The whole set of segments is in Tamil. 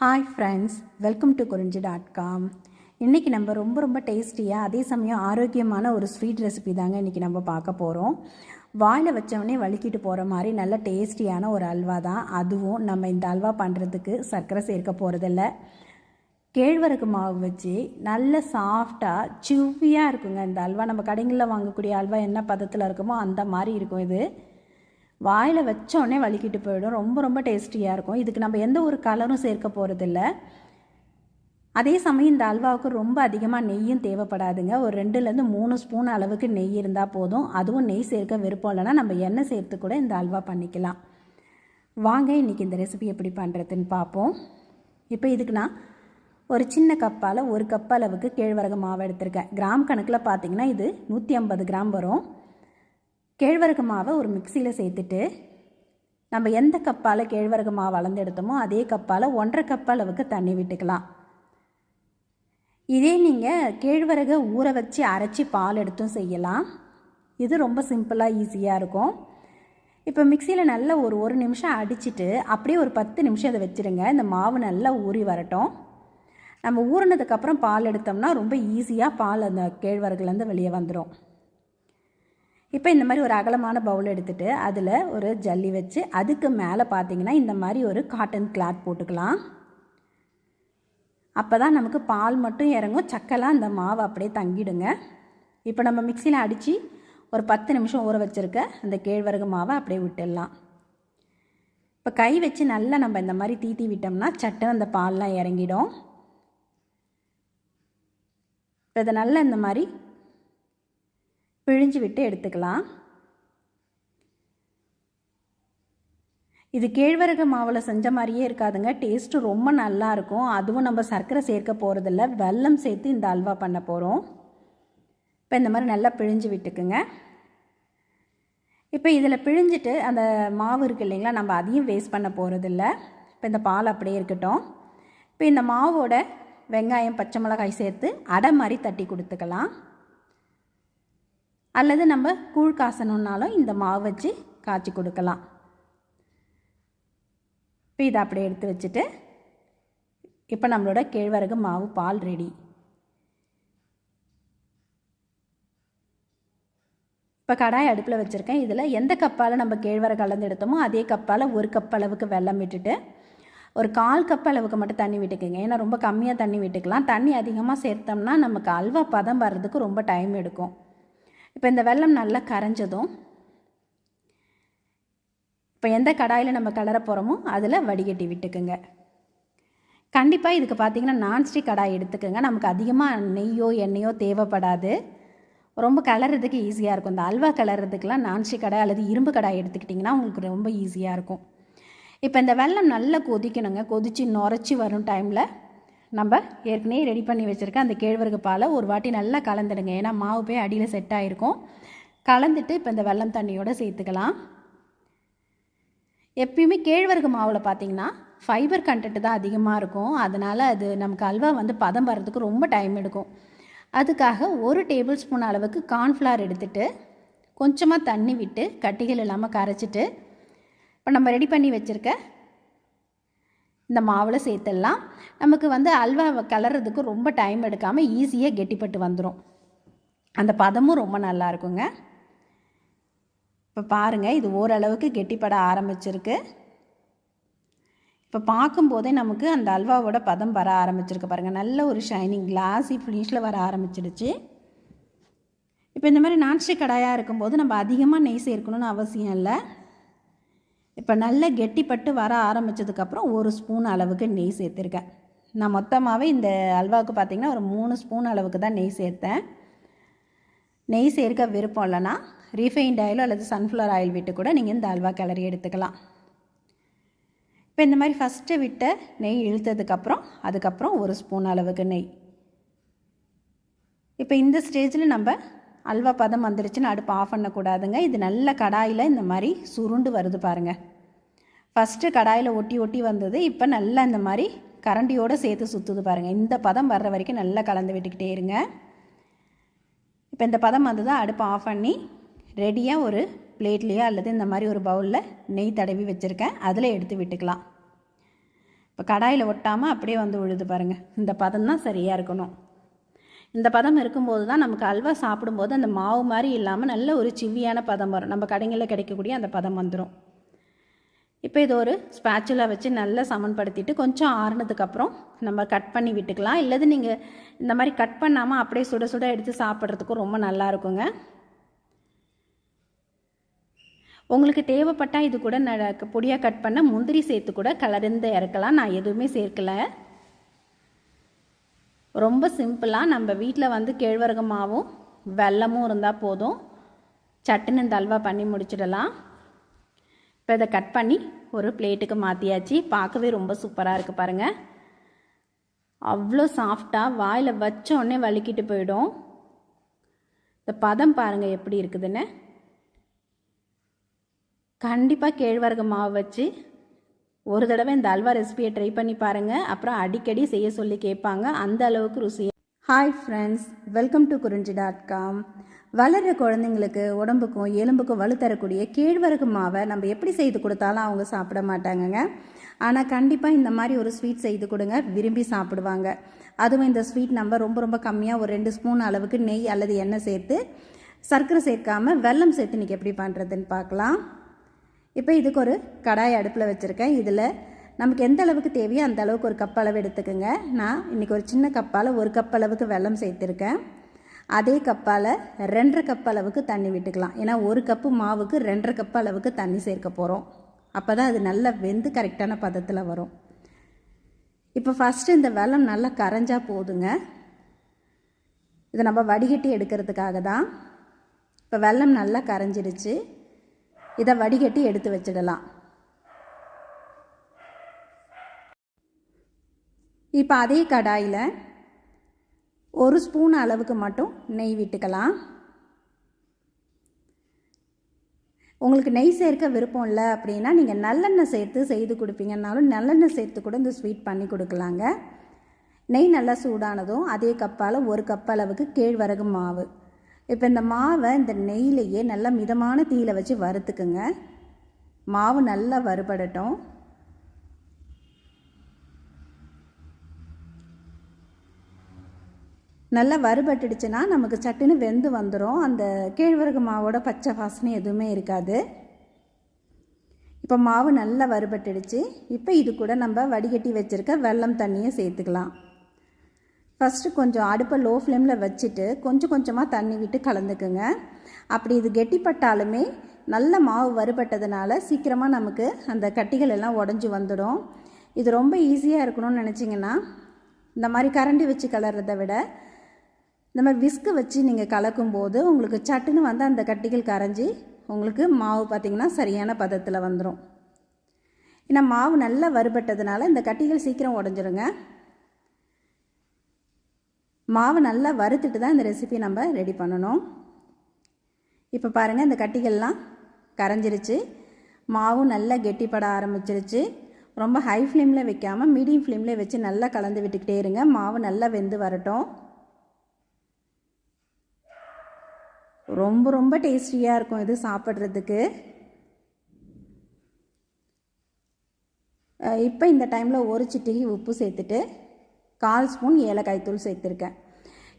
Hi friends welcome to Kurinji dot com இன்றைக்கி நம்ம ரொம்ப ரொம்ப டேஸ்டியாக அதே சமயம் ஆரோக்கியமான ஒரு ஸ்வீட் ரெசிபி தாங்க இன்றைக்கி நம்ம பார்க்க போகிறோம் வாயில் வச்சவொடனே வலிக்கிட்டு போகிற மாதிரி நல்ல டேஸ்டியான ஒரு அல்வா தான். அதுவும் நம்ம இந்த அல்வா பண்ணுறதுக்கு சர்க்கரை சேர்க்க போகிறதில்ல கேழ்வரகு மாவு வச்சு நல்ல சாஃப்டாக சிவ்வியாக இருக்குங்க. இந்த அல்வா நம்ம கடைங்களில் வாங்கக்கூடிய அல்வா என்ன பதத்தில் இருக்குமோ அந்த மாதிரி இருக்கும் இது. வாயில் வச்சோடனே வலிக்கிட்டு போயிடும். ரொம்ப ரொம்ப டேஸ்டியாக இருக்கும். இதுக்கு நம்ம எந்த ஒரு கலரும் சேர்க்க போகிறதில்ல அதே சமயம் இந்த அல்வாவுக்கு ரொம்ப அதிகமாக நெய்யும் தேவைப்படாதுங்க. ஒரு ரெண்டுலேருந்து மூணு ஸ்பூன் அளவுக்கு நெய் இருந்தால் போதும். அதுவும் நெய் சேர்க்க விருப்பம் இல்லைன்னா நம்ம எண்ணெய் சேர்த்து கூட இந்த அல்வா பண்ணிக்கலாம். வாங்க இன்றைக்கி இந்த ரெசிபி எப்படி பண்ணுறதுன்னு பார்ப்போம். இப்போ இதுக்கு நான் ஒரு சின்ன கப்பால் ஒரு கப் அளவுக்கு கேழ்வரகு மாவு எடுத்திருக்கேன். கிராம் கணக்கில் பார்த்தீங்கன்னா இது நூற்றி ஐம்பது கிராம் வரும். கேழ்வரகு மாவை ஒரு மிக்சியில் சேர்த்துட்டு நம்ம எந்த கப்பால் கேழ்வரகு மாவு அளந்து எடுத்தோமோ அதே கப்பால் ஒன்றரை கப் அளவுக்கு தண்ணி விட்டுக்கலாம். இதே நீங்கள் கேழ்வரகை ஊற வச்சு அரைச்சி பால் எடுத்தும் செய்யலாம். இது ரொம்ப சிம்பிளாக ஈஸியாக இருக்கும். இப்போ மிக்சியில் நல்லா ஒரு ஒரு நிமிஷம் அடிச்சுட்டு அப்படியே ஒரு பத்து நிமிஷம் அதை வச்சுருங்க. இந்த மாவு நல்லா ஊறி வரட்டும். நம்ம ஊறினதுக்கப்புறம் பால் எடுத்தோம்னா ரொம்ப ஈஸியாக பால் அந்த கேழ்வரகுலேருந்து வெளியே வந்துடும் இப்போ இந்த மாதிரி ஒரு அகலமான பவுல் எடுத்துகிட்டு அதில் ஒரு ஜல்லி வச்சு அதுக்கு மேலே பார்த்தீங்கன்னா இந்த மாதிரி ஒரு காட்டன் கிளாத் போட்டுக்கலாம். அப்போ தான் நமக்கு பால் மட்டும் இறங்கும். சக்கெல்லாம் அந்த மாவு அப்படியே தங்கிடுங்க. இப்போ நம்ம மிக்சியில் அடித்து ஒரு பத்து நிமிஷம் ஊற வச்சுருக்க அந்த கேழ்வரகு மாவை அப்படியே விட்டுடலாம். இப்போ கை வச்சு நல்லா நம்ம இந்த மாதிரி தீத்தி விட்டோம்னா சட்டுன்னு அந்த பால்லாம் இறங்கிடும். இப்போ இதை நல்லா இந்த மாதிரி பிழிஞ்சு விட்டு எடுத்துக்கலாம். இது கேழ்வரகு மாவில் செஞ்ச மாதிரியே இருக்காதுங்க. டேஸ்ட்டு ரொம்ப நல்லா இருக்கும். அதுவும் நம்ம சர்க்கரை சேர்க்க போகிறதில்ல வெல்லம் சேர்த்து இந்த அல்வா பண்ண போகிறோம் இப்போ இந்த மாதிரி நல்லா பிழிஞ்சு விட்டுக்குங்க. இப்போ இதில் பிழிஞ்சிட்டு அந்த மாவு இருக்குது இல்லைங்களா நம்ம அதையும் வேஸ்ட் பண்ண போகிறதில்ல இப்போ இந்த பால் அப்படியே இருக்கட்டும். இப்போ இந்த மாவோட வெங்காயம் பச்சை மிளகாய் சேர்த்து அடை மாதிரி தட்டி கொடுத்துக்கலாம். அல்லது நம்ம கூழ் காசணுன்னாலும் இந்த மாவு வச்சு காய்ச்சி கொடுக்கலாம். இப்போ இதை அப்படியே எடுத்து வச்சுட்டு இப்போ நம்மளோட கேழ்வரகு மாவு பால் ரெடி. இப்போ கடாய் அடுப்பில் வச்சுருக்கேன். இதில் எந்த கப்பால் நம்ம கேழ்வரகு கலந்து எடுத்தோமோ அதே கப்பால் ஒரு கப் அளவுக்கு வெல்லம் விட்டுட்டு ஒரு கால் கப் அளவுக்கு மட்டும் தண்ணி விட்டுக்குங்க. ஏன்னா ரொம்ப கம்மியாக தண்ணி விட்டுக்கலாம். தண்ணி அதிகமாக சேர்த்தோம்னா நமக்கு அல்வா பதம் வர்றதுக்கு ரொம்ப டைம் எடுக்கும். இப்போ இந்த வெல்லம் நல்லா கரைஞ்சதும் இப்போ எந்த கடாயில் நம்ம கலர போகிறோமோ அதில் வடிகட்டி விட்டுக்குங்க. கண்டிப்பாக இதுக்கு பார்த்திங்கன்னா நான்ஸ்டிக் கடாய் எடுத்துக்கோங்க. நமக்கு அதிகமாக நெய்யோ எண்ணெயோ தேவைப்படாது. ரொம்ப கலர்றதுக்கு ஈஸியாக இருக்கும். இந்த அல்வா கலர்றதுக்கெலாம் நான்ஸ்டிக் கடாய் அல்லது இரும்பு கடாய் எடுத்துக்கிட்டிங்கன்னா உங்களுக்கு ரொம்ப ஈஸியாக இருக்கும். இப்போ இந்த வெல்லம் நல்லா கொதிக்கணுங்க. கொதித்து நுரைச்சி வரும் டைமில் நம்ம ஏற்கனவே ரெடி பண்ணி வச்சுருக்க அந்த கேழ்வரகு பாலை ஒரு வாட்டி நல்லா கலந்துடுங்க. ஏன்னா மாவு போய் அடியில் செட் ஆகிருக்கும் கலந்துட்டு இப்போ இந்த வெள்ளம் தண்ணியோடு சேர்த்துக்கலாம். எப்பயுமே கேழ்வரகு மாவில் பார்த்தீங்கன்னா ஃபைபர் கண்டென்ட் தான் அதிகமாக இருக்கும். அதனால் அது நமக்கு அல்வா வந்து பதம் வர்றதுக்கு ரொம்ப டைம் எடுக்கும். அதுக்காக ஒரு டேபிள் ஸ்பூன் அளவுக்கு கார்ன்ஃப்ளவர் எடுத்துகிட்டு கொஞ்சமாக தண்ணி விட்டு கட்டிகள் இல்லாமல் கரைச்சிட்டு இப்போ நம்ம ரெடி பண்ணி வச்சுருக்க இந்த மாவில் சேர்த்துடலாம். நமக்கு வந்து அல்வா கிளறதுக்கு ரொம்ப டைம் எடுக்காமல் ஈஸியாக கெட்டிப்பட்டு வந்துடும் அந்த பதமும் ரொம்ப நல்லா இருக்குங்க. இப்போ பாருங்கள் இது ஓரளவுக்கு கெட்டிப்பட ஆரம்பிச்சிருக்கு. இப்போ பார்க்கும்போதே நமக்கு அந்த அல்வாவோட பதம் வர ஆரம்பிச்சிருக்கு பாருங்கள் நல்ல ஒரு ஷைனிங் கிளாஸி ஃபினிஷில் வர ஆரம்பிச்சிடுச்சு. இப்போ இந்த மாதிரி நான்ஸ்டிக் கடாயாக இருக்கும்போது நம்ம அதிகமாக நெய் சேர்க்கணும்னு அவசியம் இல்லை. இப்போ நல்லா கெட்டிப்பட்டு வர ஆரம்பித்ததுக்கப்புறம் ஒரு ஸ்பூன் அளவுக்கு நெய் சேர்த்துருக்கேன். நான் மொத்தமாகவே இந்த அல்வாவுக்கு பார்த்திங்கன்னா ஒரு மூணு ஸ்பூன் அளவுக்கு தான் நெய் சேர்த்தேன். நெய் சேர்க்க விருப்பம் இல்லைன்னா ரீஃபைண்ட் ஆயிலோ அல்லது சன்ஃப்ளவர் ஆயில் விட்டு கூட நீங்கள் இந்த அல்வா கிளறி எடுத்துக்கலாம். இப்போ இந்த மாதிரி ஃபஸ்ட்டு விட்ட நெய் இழுத்ததுக்கப்புறம் அதுக்கப்புறம் ஒரு ஸ்பூன் அளவுக்கு நெய். இப்போ இந்த ஸ்டேஜில் நம்ம அல்வா பதம் வந்துருச்சுன்னு அடுப்பு ஆஃப் பண்ணக்கூடாதுங்க. இது நல்ல கடாயில் இந்த மாதிரி சுருண்டு வருது பாருங்கள் ஃபஸ்ட்டு கடாயில் ஒட்டி ஒட்டி வந்தது. இப்போ நல்லா இந்த மாதிரி கரண்டியோடு சேர்த்து சுற்றுது பாருங்கள் இந்த பதம் வர்ற வரைக்கும் நல்லா கலந்து விட்டுக்கிட்டே இருங்க. இப்போ இந்த பதம் வந்து தான் அடுப்பு ஆஃப் பண்ணி ரெடியாக ஒரு பிளேட்லேயோ அல்லது இந்த மாதிரி ஒரு பவுலில் நெய் தடவி வச்சுருக்கேன். அதில் எடுத்து விட்டுக்கலாம். இப்போ கடாயில் ஒட்டாமல் அப்படியே வந்து விழுது பாருங்கள் இந்த பதம் தான் சரியாக இருக்கணும். இந்த பதம் இருக்கும்போது தான் நமக்கு அல்வா சாப்பிடும்போது அந்த மாவு மாதிரி இல்லாமல் நல்ல ஒரு சிவியான பதம் வரும். நம்ம கடைங்களில் கிடைக்கக்கூடிய அந்த பதம் வந்துடும் இப்போ இது ஒரு ஸ்பேச்சுலா வச்சு நல்லா சமன்படுத்திட்டு கொஞ்சம் ஆறுனதுக்கப்புறம் நம்ம கட் பண்ணி விட்டுக்கலாம். இல்லது நீங்கள் இந்த மாதிரி கட் பண்ணாமல் அப்படியே சுட சுட எடுத்து சாப்பிட்றதுக்கும் ரொம்ப நல்லா இருக்குங்க. உங்களுக்கு தேவைப்பட்டால் இது கூட ந பொடியாக கட் பண்ண முந்திரி சேர்த்து கூட கலர்ந்து இறக்கலாம். நான் எதுவுமே சேர்க்கல. ரொம்ப சிம்பிளாக நம்ம வீட்டில் வந்து கேழ்வரகு மாவும் வெல்லமும் இருந்தால் போதும். சட்டுன்னு இந்த அல்வா பண்ணி முடிச்சிடலாம். இப்போ இதை கட் பண்ணி ஒரு பிளேட்டுக்கு மாற்றியாச்சு பார்க்கவே ரொம்ப சூப்பராக இருக்குது பாருங்கள் அவ்வளோ சாஃப்டாக வாயில் வச்ச உடனே வலிக்கிட்டு போயிடும். இந்த பதம் பாருங்கள் எப்படி இருக்குதுன்னு. கண்டிப்பாக கேழ்வரகு மாவு வச்சு ஒரு தடவை இந்த அல்வா ரெசிபியை ட்ரை பண்ணி பாருங்கள் அப்புறம் அடிக்கடி செய்ய சொல்லி கேட்பாங்க. அந்த அளவுக்கு ருசியாக hi friends welcome to Kurinji dot com வளர்கிற குழந்தைங்களுக்கு உடம்புக்கும் எலும்புக்கும் வலு தரக்கூடிய கேழ்வரகு மாவை நம்ம எப்படி செய்து கொடுத்தாலும் அவங்க சாப்பிட மாட்டாங்கங்க. ஆனால் கண்டிப்பாக இந்த மாதிரி ஒரு ஸ்வீட் செய்து கொடுங்க. விரும்பி சாப்பிடுவாங்க. அதுவும் இந்த ஸ்வீட் நம்ம ரொம்ப ரொம்ப கம்மியாக ஒரு ரெண்டு ஸ்பூன் அளவுக்கு நெய் அல்லது எண்ணெய் சேர்த்து சர்க்கரை சேர்க்காம வெல்லம் சேர்த்து இன்றைக்கி எப்படி பண்ணுறதுன்னு பார்க்கலாம். இப்போ இதுக்கு ஒரு கடாய் அடுப்பில் வச்சுருக்கேன். இதில் நமக்கு எந்த அளவுக்கு தேவையோ அந்த அளவுக்கு ஒரு கப் அளவு எடுத்துக்கோங்க. நான் இன்றைக்கி ஒரு சின்ன கப்பால் ஒரு கப் அளவுக்கு வெல்லம் சேர்த்துருக்கேன். அதே கப்பால் ரெண்டரை கப் அளவுக்கு தண்ணி விட்டுக்கலாம். ஏன்னா ஒரு கப்பு மாவுக்கு ரெண்டரை கப் அளவுக்கு தண்ணி சேர்க்க போகிறோம் அப்போ தான் அது நல்லா வெந்து கரெக்டான பதத்தில் வரும். இப்போ ஃபஸ்ட்டு இந்த வெல்லம் நல்லா கரைஞ்சா போதுங்க. இதை நம்ம வடிகட்டி எடுக்கிறதுக்காக தான் இப்போ வெல்லம் நல்லா கரைஞ்சிருச்சு. இதை வடிகட்டி எடுத்து வச்சிடலாம். இப்போ அதே கடாயில் ஒரு ஸ்பூன் அளவுக்கு மட்டும் நெய் விட்டுக்கலாம். உங்களுக்கு நெய் சேர்க்க விருப்பம் இல்லை அப்படின்னா நீங்கள் நல்லெண்ணெய் சேர்த்து செய்து கொடுப்பீங்கன்னாலும் நல்லெண்ணெய் சேர்த்து கூட இந்த ஸ்வீட் பண்ணி கொடுக்கலாங்க. நெய் நல்லா சூடானதும் அதே கப்பால் ஒரு கப் அளவுக்கு கேழ்வரகு மாவு. இப்போ இந்த மாவை இந்த நெய்யிலேயே நல்லா மிதமான தீயில வச்சு வறுத்துக்குங்க. மாவு நல்லா வறுபடட்டும். நல்லா வறுபட்டுடுச்சுன்னா நமக்கு சட்டுன்னு வெந்து வந்துடும் அந்த கேழ்வரகு மாவோட பச்சை வாசனை எதுவுமே இருக்காது. இப்போ மாவு நல்லா வறுபட்டுடுச்சு. இப்போ இது கூட நம்ம வடிகட்டி வச்சுருக்க வெல்லம் தண்ணியை சேர்த்துக்கலாம். ஃபஸ்ட்டு கொஞ்சம் அடுப்பை லோ ஃப்ளேமில் வச்சுட்டு கொஞ்சம் கொஞ்சமாக தண்ணி விட்டு கலந்துக்குங்க. அப்படி இது கெட்டிப்பட்டாலுமே நல்ல மாவு வறுபட்டதுனால சீக்கிரமாக நமக்கு அந்த கட்டிகள் எல்லாம் உடஞ்சி வந்துடும். இது ரொம்ப ஈஸியாக இருக்கணும்னு நினச்சிங்கன்னா இந்த மாதிரி கரண்டி வச்சு கலர்றதை விட இந்த மாதிரி விஸ்கு வச்சு நீங்கள் கலக்கும்போது உங்களுக்கு சட்டுன்னு வந்து அந்த கட்டிகள் கரைஞ்சி உங்களுக்கு மாவு பார்த்திங்கன்னா சரியான பதத்தில் வந்துடும் ஏன்னா மாவு நல்லா வறுபட்டதுனால இந்த கட்டிகள் சீக்கிரம் உடஞ்சிருங்க. மாவு நல்லா வறுத்துட்டு தான் இந்த ரெசிபி நம்ம ரெடி பண்ணணும். இப்போ பாருங்கள் இந்த கட்டிகள்லாம் கரைஞ்சிருச்சு. மாவும் நல்லா கெட்டிப்பட ஆரம்பிச்சிருச்சு. ரொம்ப ஹை ஃப்ளேமில் வைக்காமல் மீடியம் ஃப்ளேமில் வச்சு நல்லா கலந்து விட்டுக்கிட்டே இருங்க. மாவு நல்லா வெந்து வரட்டும். ரொம்ப ரொம்ப டேஸ்டியாக இருக்கும் இது சாப்பிட்றதுக்கு. இப்போ இந்த டைமில் ஒரு சிட்டிகை உப்பு சேர்த்துட்டு கால் ஸ்பூன் ஏலக்காய் தூள் சேர்த்துருக்கேன்.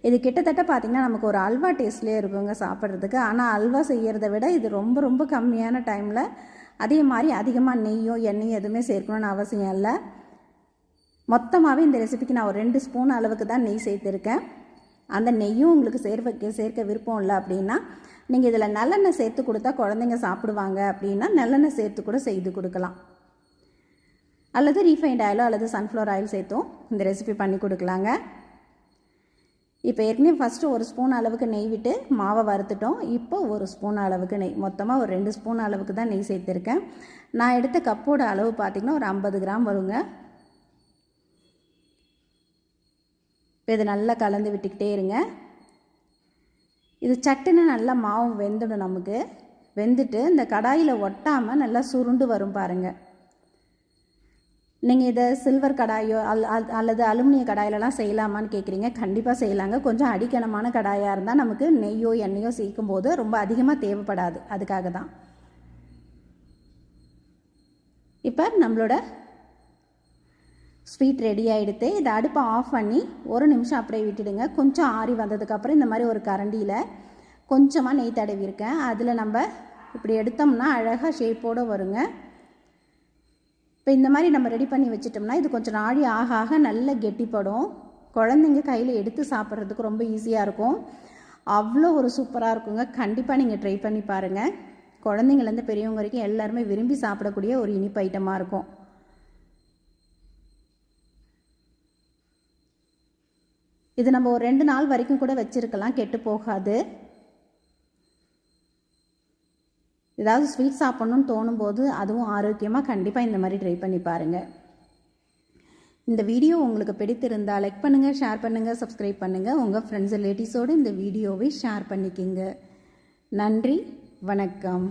இது கிட்டத்தட்ட பார்த்திங்கன்னா நமக்கு ஒரு அல்வா டேஸ்ட்லேயே இருக்குங்க சாப்பிட்றதுக்கு. ஆனால் அல்வா செய்கிறத விட இது ரொம்ப ரொம்ப கம்மியான டைமில் அதே மாதிரி அதிகமாக நெய்யோ எண்ணெயும் எதுவுமே சேர்க்கணும்னு அவசியம் இல்லை. மொத்தமாகவே இந்த ரெசிபிக்கு நான் ஒரு ரெண்டு ஸ்பூன் அளவுக்கு தான் நெய் சேர்த்துருக்கேன். அந்த நெய்யும் உங்களுக்கு சேர்க்க சேர்க்க விருப்பம் இல்லை அப்படின்னா நீங்கள் இதில் நல்லெண்ணெய் சேர்த்து கொடுத்தா குழந்தைங்க சாப்பிடுவாங்க அப்படின்னா நல்லெண்ணெய் சேர்த்து கூட செய்து கொடுக்கலாம். அல்லது ரீஃபைண்ட் ஆயிலோ அல்லது சன்ஃப்ளவர் ஆயில் சேர்த்தும் இந்த ரெசிபி பண்ணி கொடுக்கலாங்க. இப்போ ஏற்கனவே ஃபஸ்ட்டு ஒரு ஸ்பூன் அளவுக்கு நெய் விட்டு மாவை வறுத்துட்டோம். இப்போ ஒரு ஸ்பூன் அளவுக்கு நெய். மொத்தமாக ஒரு ரெண்டு ஸ்பூன் அளவுக்கு தான் நெய் சேர்த்துருக்கேன். நான் எடுத்த கப்போட அளவு பார்த்திங்கன்னா ஒரு ஐம்பது கிராம் வருங்க. இப்போ இது நல்லா கலந்து விட்டுக்கிட்டே இருங்க. இது சட்டுன்னு நல்லா மாவு வெந்துடும் நமக்கு. வெந்துட்டு இந்த கடாயில் ஒட்டாமல் நல்லா சுருண்டு வரும் பாருங்கள் நீங்கள் இதை சில்வர் கடாயோ அல் அல்லது அலுமினிய கடாயிலலாம் செய்யலாமான்னு கேட்குறீங்க கண்டிப்பாக செய்யலாங்க. கொஞ்சம் அடிக்கணமான கடாயாக இருந்தால் நமக்கு நெய்யோ எண்ணெயோ சீக்கும் போது ரொம்ப அதிகமாக தேவைப்படாது. அதுக்காக தான். இப்போ நம்மளோட ஸ்வீட் ரெடி ஆகிடுத்து இதை அடுப்பை ஆஃப் பண்ணி ஒரு நிமிஷம் அப்படியே விட்டுடுங்க. கொஞ்சம் ஆறி வந்ததுக்கப்புறம் இந்த மாதிரி ஒரு கரண்டியில் கொஞ்சமாக நெய் தடவிருக்கேன் அதில் நம்ம இப்படி எடுத்தோம்னா அழகாக ஷேப்போடு வருங்க. இப்போ இந்த மாதிரி நம்ம ரெடி பண்ணி வச்சிட்டோம்னா இது கொஞ்சம் நாழி ஆக ஆக நல்ல கெட்டிப்படும். குழந்தைங்க கையில் எடுத்து சாப்பிட்றதுக்கு ரொம்ப ஈஸியாக இருக்கும். அவ்வளோ ஒரு சூப்பராக இருக்குங்க. கண்டிப்பாக நீங்கள் ட்ரை பண்ணி பாருங்கள் குழந்தைங்கள்லேருந்து பெரியவங்க வரைக்கும் எல்லாருமே விரும்பி சாப்பிடக்கூடிய ஒரு இனிப்பு ஐட்டமாக இருக்கும். இது நம்ம ஒரு ரெண்டு நாள் வரைக்கும் கூட வச்சுருக்கலாம் கெட்டு போகாது. ஏதாவது ஸ்வீட் சாப்பிட்ணுன்னு தோணும் போது அதுவும் ஆரோக்கியமாக கண்டிப்பாக இந்த மாதிரி ட்ரை பண்ணி பாருங்கள் இந்த வீடியோ உங்களுக்கு பிடித்திருந்தால் லைக் பண்ணுங்கள் ஷேர் பண்ணுங்கள் சப்ஸ்கிரைப் பண்ணுங்கள் உங்கள் ஃப்ரெண்ட்ஸ் ரிலேட்டிவ்ஸோடு இந்த வீடியோவை ஷேர் பண்ணிக்கிங்க. நன்றி வணக்கம்.